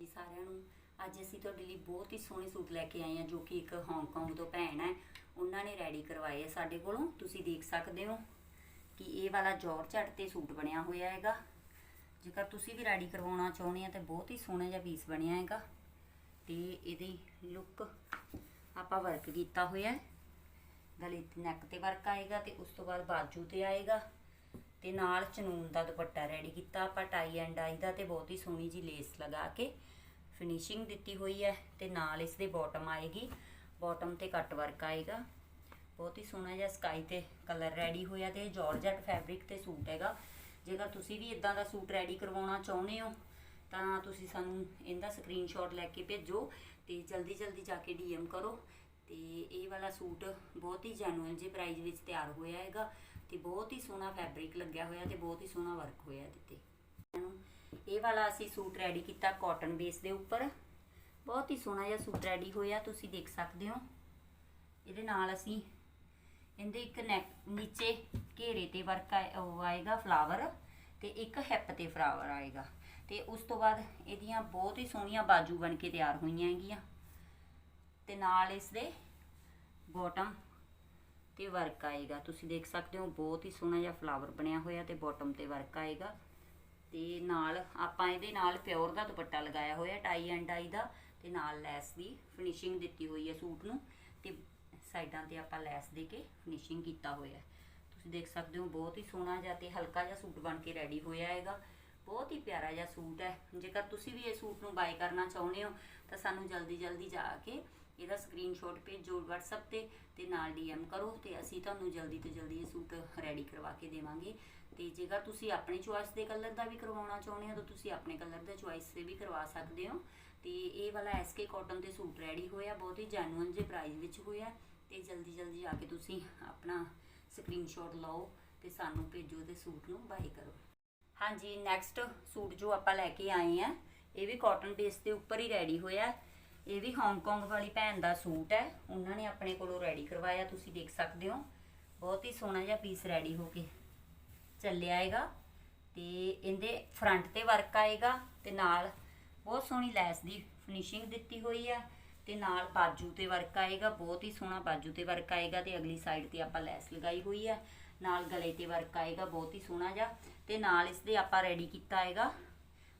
ਜੀ ਸਾਰਿਆਂ ਨੂੰ। ਅੱਜ ਅਸੀਂ ਤੁਹਾਡੇ ਲਈ ਬਹੁਤ ਹੀ ਸੋਹਣੇ ਸੂਟ ਲੈ ਕੇ ਆਏ ਹਾਂ, ਜੋ ਕਿ ਇੱਕ ਹਾਂਗਕਾਂਗ ਤੋਂ ਭੈਣ ਹੈ। ਉਹਨਾਂ ਨੇ ਰੈਡੀ ਕਰਵਾਏ ਆ ਸਾਡੇ ਕੋਲੋਂ। ਤੁਸੀਂ ਦੇਖ ਸਕਦੇ ਹੋ ਕਿ ਇਹ ਵਾਲਾ ਜੋਰਜੱਟ ਤੇ ਸੂਟ ਬਣਿਆ ਹੋਇਆ ਹੈਗਾ। ਜੇਕਰ ਤੁਸੀਂ ਵੀ ਰੈਡੀ ਕਰਵਾਉਣਾ ਚਾਹੁੰਦੇ ਆ, ਤਾਂ ਬਹੁਤ ਹੀ ਸੋਹਣਾ ਜਿਹਾ ਪੀਸ ਬਣਿਆ ਹੈਗਾ। ਤੇ ਇਹਦੀ ਲੁੱਕ ਆਪਾਂ ਵਰਕ ਕੀਤਾ ਹੋਇਆ ਹੈ। ਗਲੇ ਤੇ ਨੈਕ ਤੇ ਵਰਕ ਆਏਗਾ ਤੇ ਉਸ ਤੋਂ ਬਾਅਦ ਬਾਜੂ ਤੇ ਆਏਗਾ। ਤੇ ਨਾਲ ਚਨੂਨ ਦਾ ਦੁਪੱਟਾ ਰੈਡੀ ਕੀਤਾ, ਆਪਾਂ ਟਾਈ ਐਂਡ ਆਈ ਦਾ ਤੇ ਬਹੁਤ ਹੀ ਸੋਹਣੀ ਜੀ ਲੇਸ ਲਗਾ ਕੇ। ਫਿਨਿਸ਼ਿੰਗ ਦਿੱਤੀ ਹੋਈ ਹੈ ਤੇ ਨਾਲ ਇਸ ਦੇ ਬਾਟਮ ਆਏਗੀ। ਬਾਟਮ ਤੇ ਕੱਟ ਵਰਕ ਆਏਗਾ। ਬਹੁਤ ਹੀ ਸੋਹਣਾ ਜਿਹਾ ਸਕਾਈ ਤੇ ਕਲਰ ਰੈਡੀ ਹੋਇਆ ਤੇ ਜਾਰਜਟ ਫੈਬਰਿਕ ਤੇ ਸੂਟ ਹੈਗਾ। ਜੇਕਰ ਤੁਸੀਂ ਵੀ ਇਦਾਂ ਦਾ ਸੂਟ ਰੈਡੀ ਕਰਵਾਉਣਾ ਚਾਹੁੰਦੇ ਹੋ, ਤਾਂ ਤੁਸੀਂ ਸਾਨੂੰ ਇਹਦਾ ਸਕਰੀਨਸ਼ਾਟ ਲੈ ਕੇ ਭੇਜੋ ਤੇ ਜਲਦੀ ਜਲਦੀ ਜਾ ਕੇ ਡੀਐਮ ਕਰੋ ਤੇ ਇਹ ਵਾਲਾ ਸੂਟ ਬਹੁਤ ਹੀ ਜੈਨੂਇਨ ਜੇ ਪ੍ਰਾਈਸ ਵਿੱਚ ਤਿਆਰ ਹੋਇਆ ਹੈਗਾ ਤੇ ਬਹੁਤ ਹੀ ਸੋਹਣਾ ਫੈਬਰਿਕ ਲੱਗਿਆ ਹੋਇਆ ਤੇ ਬਹੁਤ ਹੀ ਸੋਹਣਾ ਵਰਕ ਹੋਇਆ ਇਹਦੇ ਤੇ। ਇਹ ਵਾਲਾ ਅਸੀਂ ਸੂਟ ਰੈਡੀ ਕੀਤਾ ਕਾਟਨ ਬੇਸ ਦੇ ਉੱਪਰ। ਬਹੁਤ ਹੀ ਸੋਹਣਾ ਜਿਹਾ ਸੂਟ ਰੈਡੀ ਹੋਇਆ, ਤੁਸੀਂ ਦੇਖ ਸਕਦੇ ਹੋ। ਇਹਦੇ ਨਾਲ ਅਸੀਂ ਇਹਦੇ ਇੱਕ ਨੈਕ ਨੀਚੇ ਘੇਰੇ ਤੇ ਵਰਕ ਉਹ ਆਏਗਾ ਫਲਾਵਰ ਤੇ ਇੱਕ ਹਿੱਪ ਤੇ ਫਲਾਵਰ ਆਏਗਾ। ਤੇ ਉਸ ਤੋਂ ਬਾਅਦ ਇਹਦੀਆਂ ਬਹੁਤ ਹੀ ਸੋਹਣੀਆਂ ਬਾਜੂ ਬਣ ਕੇ ਤਿਆਰ ਹੋਈਆਂ ਹੈਗੀਆਂ। ਤੇ ਨਾਲ ਇਸ ਦੇ ਬਾਟਮ ਤੇ ਵਰਕ ਆਏਗਾ। ਤੁਸੀਂ ਦੇਖ ਸਕਦੇ ਹੋ, ਬਹੁਤ ਹੀ ਸੋਹਣਾ ਜਿਹਾ ਫਲਾਵਰ ਬਣਿਆ ਹੋਇਆ ਤੇ ਬਾਟਮ ਤੇ ਵਰਕ ਆਏਗਾ। ਤੇ ਨਾਲ ਆਪਾਂ ਇਹਦੇ ਨਾਲ ਪਿਓਰ ਦਾ ਦੁਪੱਟਾ ਲਗਾਇਆ ਹੋਇਆ ਟਾਈ ਐਂਡ ਟਾਈ ਦਾ ਤੇ ਨਾਲ ਲੈਸ ਦੀ ਫਿਨਿਸ਼ਿੰਗ ਦਿੱਤੀ ਹੋਈ ਹੈ ਸੂਟ ਨੂੰ ਤੇ ਸਾਈਡਾਂ ਤੇ ਆਪਾਂ ਲੈਸ ਦੇ ਕੇ ਫਿਨਿਸ਼ਿੰਗ ਕੀਤਾ ਹੋਇਆ। ਤੁਸੀਂ ਦੇਖ ਸਕਦੇ ਹੋ ਬਹੁਤ ਹੀ ਸੋਹਣਾ ਜਿਹਾ ਤੇ ਹਲਕਾ ਜਿਹਾ ਸੂਟ ਬਣ ਕੇ ਰੈਡੀ ਹੋਇਆ ਹੈਗਾ। ਬਹੁਤ ਹੀ ਪਿਆਰਾ ਜਿਹਾ ਸੂਟ ਹੈ। ਜੇਕਰ ਤੁਸੀਂ ਵੀ ਇਹ ਸੂਟ ਨੂੰ ਬਾਈ ਕਰਨਾ ਚਾਹੁੰਦੇ ਹੋ, ਤਾਂ ਸਾਨੂੰ ਜਲਦੀ ਜਲਦੀ ਜਾ ਕੇ ਇਹਦਾ ਸਕਰੀਨਸ਼ਾਟ ਭੇਜੋ WhatsApp ਤੇ ਤੇ ਨਾਲ DM ਕਰੋ ਤੇ ਅਸੀਂ ਤੁਹਾਨੂੰ ਜਲਦੀ ਤੋਂ ਜਲਦੀ ਇਹ ਸੂਟ ਰੈਡੀ ਕਰਵਾ ਕੇ ਦੇਵਾਂਗੇ। ਤੇ ਜੇਕਰ ਤੁਸੀਂ ਆਪਣੀ ਚੁਆਇਸ ਦੇ ਕਲਰ ਦਾ ਵੀ ਕਰਵਾਉਣਾ ਚਾਹੁੰਦੇ ਹੋ, ਤਾਂ ਤੁਸੀਂ ਆਪਣੇ ਕਲਰ ਦਾ ਚੁਆਇਸ ਤੇ ਵੀ ਕਰਵਾ ਸਕਦੇ ਹੋ। ਤੇ ਇਹ ਵਾਲਾ ਐਸਕੇ ਕਾਟਨ ਦੇ ਸੂਟ ਰੈਡੀ ਹੋਇਆ, ਬਹੁਤ ਹੀ ਜੈਨੂਇਨ ਜੇ ਪ੍ਰਾਈਸ ਵਿੱਚ ਹੋਇਆ। ਤੇ ਜਲਦੀ ਜਲਦੀ ਜਾ ਕੇ ਤੁਸੀਂ ਆਪਣਾ ਸਕਰੀਨਸ਼ਾਟ ਲਓ ਤੇ ਸਾਨੂੰ ਭੇਜੋ ਤੇ ਸੂਟ ਨੂੰ ਬਾਈ ਕਰੋ। ਹਾਂਜੀ ਨੈਕਸਟ ਸੂਟ ਜੋ ਆਪਾਂ ਲੈ ਕੇ ਆਏ ਆ ਇਹ ਵੀ ਕਾਟਨ ਬੇਸ ਦੇ ਉੱਪਰ ਹੀ ਰੈਡੀ ਹੋਇਆ। ਇਹ ਵੀ ਹਾਂਗਕਾਂਗ ਵਾਲੀ ਭੈਣ ਦਾ ਸੂਟ ਹੈ, ਉਹਨਾਂ ਨੇ ਆਪਣੇ ਕੋਲੋਂ ਰੈਡੀ ਕਰਵਾਇਆ, ਤੁਸੀਂ ਦੇਖ ਸਕਦੇ ਹੋ। ਬਹੁਤ ਹੀ ਸੋਹਣਾ ਜਿਹਾ ਪੀਸ ਰੈਡੀ ਹੋ ਕੇ। ਚੱਲਿਆ ਹੈਗਾ ਤੇ ਇਹਦੇ ਫਰੰਟ ਤੇ ਵਰਕ ਆਏਗਾ ਤੇ ਨਾਲ ਬਹੁਤ ਸੋਹਣੀ ਲੈਸ ਦੀ ਫਿਨਿਸ਼ਿੰਗ ਦਿੱਤੀ ਹੋਈ ਆ ਤੇ ਨਾਲ ਬਾਜੂ ਤੇ ਵਰਕ ਆਏਗਾ, ਬਹੁਤ ਹੀ ਸੋਹਣਾ ਬਾਜੂ ਤੇ ਵਰਕ ਆਏਗਾ ਤੇ ਅਗਲੀ ਸਾਈਡ ਤੇ ਆਪਾਂ ਲੈਸ ਲਗਾਈ ਹੋਈ ਆ, ਨਾਲ ਗਲੇ ਤੇ ਵਰਕ ਆਏਗਾ, ਬਹੁਤ ਹੀ ਸੋਹਣਾ ਜਿਹਾ ਤੇ ਨਾਲ ਇਸ ਦੇ ਆਪਾਂ ਰੈਡੀ ਕੀਤਾ ਹੈਗਾ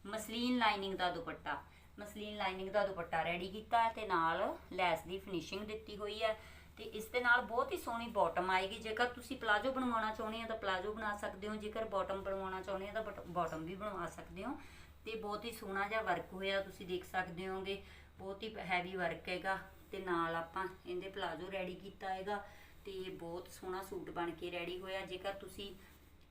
ਮਸਲੀਨ ਲਾਈਨਿੰਗ ਦਾ ਦੁਪੱਟਾ, ਮਸਲੀਨ ਲਾਈਨਿੰਗ ਦਾ ਦੁਪੱਟਾ ਰੈਡੀ ਕੀਤਾ ਹੈ ਤੇ ਨਾਲ ਲੈਸ ਦੀ ਫਿਨਿਸ਼ਿੰਗ ਦਿੱਤੀ ਹੋਈ ਹੈ ਤੇ ਇਸ ਦੇ ਨਾਲ ਬਹੁਤ ਹੀ ਸੋਹਣੀ ਬਾਟਮ ਆਏਗੀ। ਜੇਕਰ ਤੁਸੀਂ ਪਲਾਜੋ ਬਣਵਾਉਣਾ ਚਾਹੁੰਦੇ ਹੋ ਤਾਂ ਪਲਾਜੋ ਬਣਾ ਸਕਦੇ ਹੋ। ਜੇਕਰ ਬਾਟਮ ਬਣਵਾਉਣਾ ਚਾਹੁੰਦੇ ਹੋ ਤਾਂ ਬਾਟਮ ਵੀ ਬਣਵਾ ਸਕਦੇ ਹੋ। ਤੇ ਬਹੁਤ ਹੀ ਸੋਹਣਾ ਜਿਹਾ ਵਰਕ ਹੋਇਆ, ਤੁਸੀਂ ਦੇਖ ਸਕਦੇ ਹੋਗੇ। ਬਹੁਤ ਹੀ ਹੈਵੀ ਵਰਕ ਹੈਗਾ। ਤੇ ਨਾਲ ਆਪਾਂ ਇਹਦੇ ਪਲਾਜੋ ਰੈਡੀ ਕੀਤਾ ਹੈਗਾ। ਤੇ ਬਹੁਤ ਸੋਹਣਾ ਸੂਟ ਬਣ ਕੇ ਰੈਡੀ ਹੋਇਆ। ਜੇਕਰ ਤੁਸੀਂ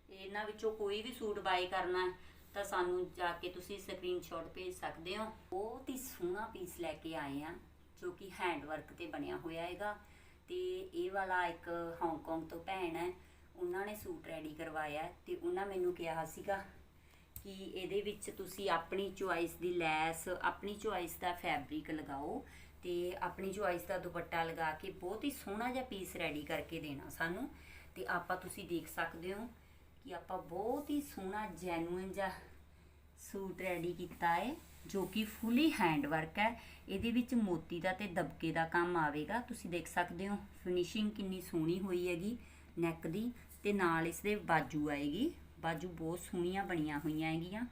ਇਹਨਾਂ ਵਿੱਚੋਂ ਕੋਈ ਵੀ ਸੂਟ ਬਾਈ ਕਰਨਾ ਤਾਂ ਸਾਨੂੰ ਜਾ ਕੇ ਤੁਸੀਂ ਸਕਰੀਨਸ਼ਾਟ ਭੇਜ ਸਕਦੇ ਹੋ। ਬਹੁਤ ਹੀ ਸੋਹਣਾ ਪੀਸ ਲੈ ਕੇ ਆਏ ਆ ਜੋ ਕਿ ਹੈਂਡ ਵਰਕ ਤੇ ਬਣਿਆ ਹੋਇਆ ਹੈਗਾ। ਤੇ ਇਹ ਵਾਲਾ ਇੱਕ ਹਾਂਗਕਾਂਗ ਤੋਂ ਭੈਣ ਹੈ, ਉਹਨਾਂ ਨੇ ਸੂਟ ਰੈਡੀ ਕਰਵਾਇਆ ਹੈ ਤੇ ਉਹਨਾਂ ਮੈਨੂੰ ਕਿਹਾ ਸੀਗਾ ਕਿ ਇਹਦੇ ਵਿੱਚ ਤੁਸੀਂ ਆਪਣੀ ਚੁਆਇਸ ਦੀ ਲੈਸ, ਆਪਣੀ ਚੁਆਇਸ ਦਾ ਫੈਬਰਿਕ ਲਗਾਓ ਤੇ ਆਪਣੀ ਚੁਆਇਸ ਦਾ ਦੁਪੱਟਾ ਲਗਾ ਕੇ ਬਹੁਤ ਹੀ ਸੋਹਣਾ ਜਿਹਾ ਪੀਸ ਰੈਡੀ ਕਰਕੇ ਦੇਣਾ ਸਾਨੂੰ ਤੇ ਆਪਾਂ ਤੁਸੀਂ ਦੇਖ ਸਕਦੇ ਹੋ ਕਿ ਆਪਾਂ ਬਹੁਤ ਹੀ ਸੋਹਣਾ ਜੈਨੂਇਨ ਜਿਹਾ ਸੂਟ ਰੈਡੀ ਕੀਤਾ ਹੈ। ਜੋ ਕਿ ਫੁੱਲੀ ਹੈਂਡ ਵਰਕ ਹੈ, ਇਹਦੇ ਵਿੱਚ ਮੋਤੀ ਦਾ ਤੇ ਦਬਕੇ ਦਾ ਕੰਮ ਆਵੇਗਾ। ਤੁਸੀਂ ਦੇਖ ਸਕਦੇ ਹੋ ਫਿਨਿਸ਼ਿੰਗ ਕਿੰਨੀ ਸੋਹਣੀ ਹੋਈ ਹੈਗੀ ਨੈਕ ਦੀ ਤੇ ਨਾਲ ਇਸ ਦੇ ਬਾਜੂ ਆਏਗੀ। ਬਾਜੂ ਬਹੁਤ ਸੋਹਣੀਆਂ ਬਣੀਆਂ ਹੋਈਆਂ ਹੈਗੀਆਂ।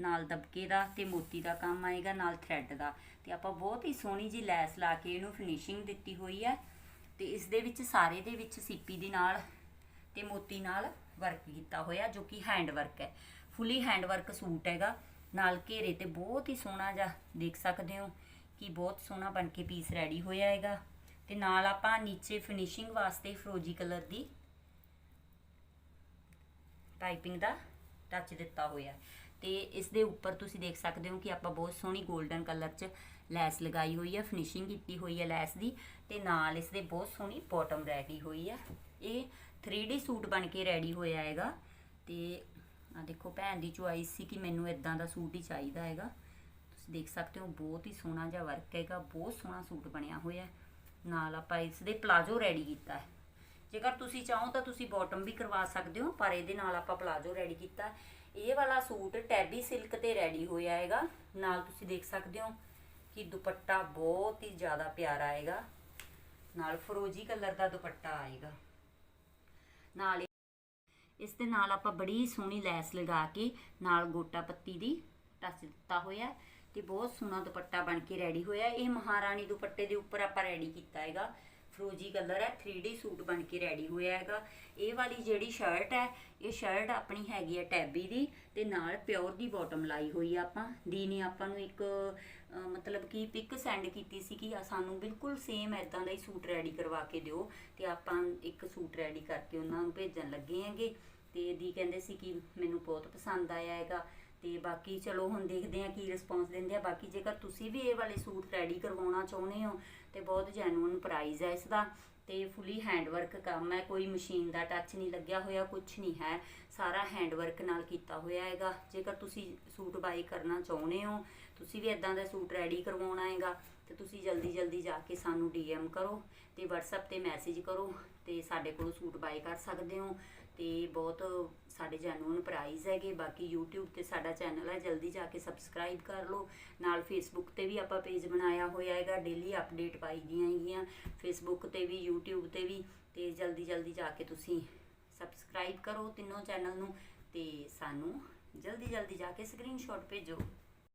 ਨਾਲ ਦਬਕੇ ਦਾ ਤੇ ਮੋਤੀ ਦਾ ਕੰਮ ਆਏਗਾ, ਨਾਲ ਥ੍ਰੈਡ ਦਾ। ਤੇ ਆਪਾਂ ਬਹੁਤ ਹੀ ਸੋਹਣੀ ਜੀ ਲੈਸ ਲਾ ਕੇ ਇਹਨੂੰ ਫਿਨਿਸ਼ਿੰਗ ਦਿੱਤੀ ਹੋਈ ਹੈ। ਤੇ ਇਸ ਦੇ ਵਿੱਚ ਸਾਰੇ ਦੇ ਵਿੱਚ ਸੀਪੀ ਦੇ ਨਾਲ ਤੇ ਮੋਤੀ ਨਾਲ ਵਰਕ ਕੀਤਾ ਹੋਇਆ, ਜੋ ਕਿ ਹੈਂਡ ਵਰਕ ਹੈ। ਫੁੱਲੀ ਹੈਂਡ ਵਰਕ ਸੂਟ ਹੈਗਾ। ਨਾਲ ਘੇਰੇ ਤੇ ਬਹੁਤ ਹੀ ਸੋਹਣਾ ਜਿਹਾ ਦੇਖ ਸਕਦੇ ਹੋ ਕਿ ਬਹੁਤ ਸੋਹਣਾ ਬਣ ਕੇ ਪੀਸ ਰੈਡੀ ਹੋਇਆ ਹੈਗਾ। ਤੇ ਨਾਲ ਆਪਾਂ ਨੀਚੇ ਫਿਨਿਸ਼ਿੰਗ ਵਾਸਤੇ ਫਰੋਜੀ ਕਲਰ ਦੀ ਪਾਈਪਿੰਗ ਦਾ ਟੱਚ ਦਿੱਤਾ ਹੋਇਆ। ਤੇ ਇਸ ਦੇ ਉੱਪਰ ਤੁਸੀਂ ਦੇਖ ਸਕਦੇ ਹੋ ਕਿ ਆਪਾਂ ਬਹੁਤ ਸੋਹਣੀ 골ਡਨ ਕਲਰ 'ਚ ਲੈਸ ਲਗਾਈ ਹੋਈ ਹੈ ਫਿਨਿਸ਼ਿੰਗ ਕੀਤੀ ਹੋਈ ਹੈ ਲੈਸ ਦੀ। ਤੇ ਨਾਲ ਇਸ ਦੇ ਬਹੁਤ ਸੋਹਣੀ ਬਾਟਮ ਰੈਡੀ ਹੋਈ ਹੈ ਇਹ 3D ਸੂਟ ਬਣ ਕੇ ਰੈਡੀ ਹੋਇਆ ਹੈਗਾ। ਤੇ ਆ ਦੇਖੋ, ਭੈਣ ਦੀ ਚੁਆਇਸ ਸੀ ਕਿ ਮੈਨੂੰ ਇਦਾਂ ਦਾ ਸੂਟ ਹੀ ਚਾਹੀਦਾ ਹੈਗਾ। ਤੁਸੀਂ ਦੇਖ ਸਕਦੇ ਹੋ, ਬਹੁਤ ਹੀ ਸੋਹਣਾ ਜਿਹਾ ਵਰਕ ਹੈਗਾ, ਬਹੁਤ ਸੋਹਣਾ ਸੂਟ ਬਣਿਆ ਹੋਇਆ ਨਾਲ ਆਪਾਂ ਇਸ ਦੇ ਪਲਾਜੋ ਰੈਡੀ ਕੀਤਾ ਹੈ। ਜੇਕਰ ਤੁਸੀਂ ਚਾਹੋ ਤਾਂ ਤੁਸੀਂ ਬਾਟਮ ਵੀ ਕਰਵਾ ਸਕਦੇ ਹੋ, ਪਰ ਇਹਦੇ ਨਾਲ ਆਪਾਂ ਪਲਾਜੋ ਰੈਡੀ ਕੀਤਾ ਇਹ ਵਾਲਾ ਸੂਟ ਟੈਬੀ ਸਿਲਕ ਤੇ ਰੈਡੀ ਹੋਇਆ ਹੈਗਾ। ਨਾਲ ਤੁਸੀਂ ਦੇਖ ਸਕਦੇ ਹੋ ਕਿ ਦੁਪੱਟਾ ਬਹੁਤ ਹੀ ਜ਼ਿਆਦਾ ਪਿਆਰਾ ਆਏਗਾ ਨਾਲ ਫਰੋਜੀ ਕਲਰ ਦਾ ਦੁਪੱਟਾ ਆਏਗਾ। ਨਾਲ ਇਸ ਦੇ ਨਾਲ ਆਪਾਂ ਬੜੀ ਸੋਹਣੀ ਲੈਸ ਲਗਾ ਕੇ ਨਾਲ ਗੋਟਾ ਪੱਤੀ ਦੀ ਟੱਚ ਦਿੱਤਾ ਹੋਇਆ ਹੈ ਤੇ ਬਹੁਤ ਸੋਹਣਾ ਦੁਪੱਟਾ ਬਣ ਕੇ ਰੈਡੀ ਹੋਇਆ ਇਹ ਮਹਾਰਾਣੀ ਦੁਪੱਟੇ ਦੇ ਉੱਪਰ ਆਪਾਂ ਰੈਡੀ ਕੀਤਾ ਹੈਗਾ। ਫਰੋਜੀ ਕਲਰ ਹੈ 3D ਸੂਟ ਬਣ ਕੇ ਰੈਡੀ ਹੋਇਆ ਹੈਗਾ। ਇਹ ਵਾਲੀ ਜਿਹੜੀ ਸ਼ਰਟ ਹੈ, ਇਹ ਸ਼ਰਟ ਆਪਣੀ ਹੈਗੀ ਹੈ ਟੈਬੀ ਦੀ ਤੇ ਨਾਲ ਪਿਓਰ ਦੀ ਬਾਟਮ ਲਾਈ ਹੋਈ ਆ ਆਪਾਂ। ਦੀ ਨੇ ਆਪਾਂ ਨੂੰ ਇੱਕ ਮਤਲਬ ਕਿ ਪਿਕ ਸੈਂਡ ਕੀਤੀ ਸੀ ਕਿ ਸਾਨੂੰ ਬਿਲਕੁਲ ਸੇਮ ਐਦਾਂ ਦਾ ਹੀ ਸੂਟ ਰੈਡੀ ਕਰਵਾ ਕੇ ਦਿਓ ਤੇ ਆਪਾਂ ਇੱਕ ਸੂਟ ਰੈਡੀ ਕਰਕੇ ਉਹਨਾਂ ਨੂੰ ਭੇਜਣ ਲੱਗੇ ਹੈਗੇ। ਤੇ ਦੀ ਕਹਿੰਦੇ ਸੀ ਕਿ ਮੈਨੂੰ ਬਹੁਤ ਪਸੰਦ ਆਇਆ ਹੈਗਾ ਤੇ ਬਾਕੀ ਚਲੋ ਹੁਣ ਦੇਖਦੇ ਆ ਕੀ ਰਿਸਪੌਂਸ ਦਿੰਦੇ ਆ। ਬਾਕੀ ਜੇਕਰ ਤੁਸੀਂ ਵੀ ਇਹ ਵਾਲੇ ਸੂਟ ਰੈਡੀ ਕਰਵਾਉਣਾ ਚਾਹੁੰਦੇ ਹੋ, ਤੇ ਬਹੁਤ ਜੈਨੂਇਨ ਪ੍ਰਾਈਸ ਹੈ ਇਸ ਦਾ ਤੇ ਫੁੱਲੀ ਹੈਂਡਵਰਕ ਕੰਮ ਹੈ, ਕੋਈ ਮਸ਼ੀਨ ਦਾ ਟੱਚ ਨਹੀਂ ਲੱਗਿਆ ਹੋਇਆ ਕੁਝ ਨਹੀਂ ਹੈ, ਸਾਰਾ ਹੈਂਡਵਰਕ ਨਾਲ ਕੀਤਾ ਹੋਇਆ ਹੈਗਾ। ਜੇਕਰ ਤੁਸੀਂ ਸੂਟ ਬਾਈ ਕਰਨਾ ਚਾਹੁੰਦੇ ਹੋ, ਤੁਸੀਂ ਵੀ ਇਦਾਂ ਦਾ ਸੂਟ ਰੈਡੀ ਕਰਵਾਉਣਾ ਹੈਗਾ ਤੇ ਤੁਸੀਂ ਜਲਦੀ ਜਲਦੀ ਜਾ ਕੇ ਸਾਨੂੰ ਡੀਐਮ ਕਰੋ ਤੇ WhatsApp ਤੇ ਮੈਸੇਜ ਕਰੋ ਤੇ ਸਾਡੇ ਕੋਲੋਂ ਸੂਟ ਬਾਈ ਕਰ ਸਕਦੇ ਹੋ ਤੇ ਬਹੁਤ ਸਾਡੇ ਜੈਨੂਨ ਪ੍ਰਾਈਜ਼ ਹੈਗੇ, ਬਾਕੀ YouTube ਤੇ ਸਾਡਾ ਚੈਨਲ ਹੈ, ਜਲਦੀ ਜਾ ਕੇ ਸਬਸਕ੍ਰਾਈਬ ਕਰ ਲਓ। ਨਾਲ Facebook ਤੇ ਵੀ ਆਪਾਂ ਪੇਜ ਬਣਾਇਆ ਹੋਇਆ ਹੈਗਾ ਡੇਲੀ ਅਪਡੇਟ ਪਾਈ ਦੀਆਂ ਹੈਗੀਆਂ। Facebook ਤੇ ਵੀ, YouTube ਤੇ ਵੀ ਤੇ ਜਲਦੀ ਜਲਦੀ ਜਾ ਕੇ ਤੁਸੀਂ ਸਬਸਕ੍ਰਾਈਬ ਕਰੋ ਤਿੰਨੋਂ ਚੈਨਲ ਨੂੰ ਤੇ ਸਾਨੂੰ ਜਲਦੀ ਜਲਦੀ ਜਾ ਕੇ ਸਕਰੀਨਸ਼ਾਟ ਭੇਜੋ।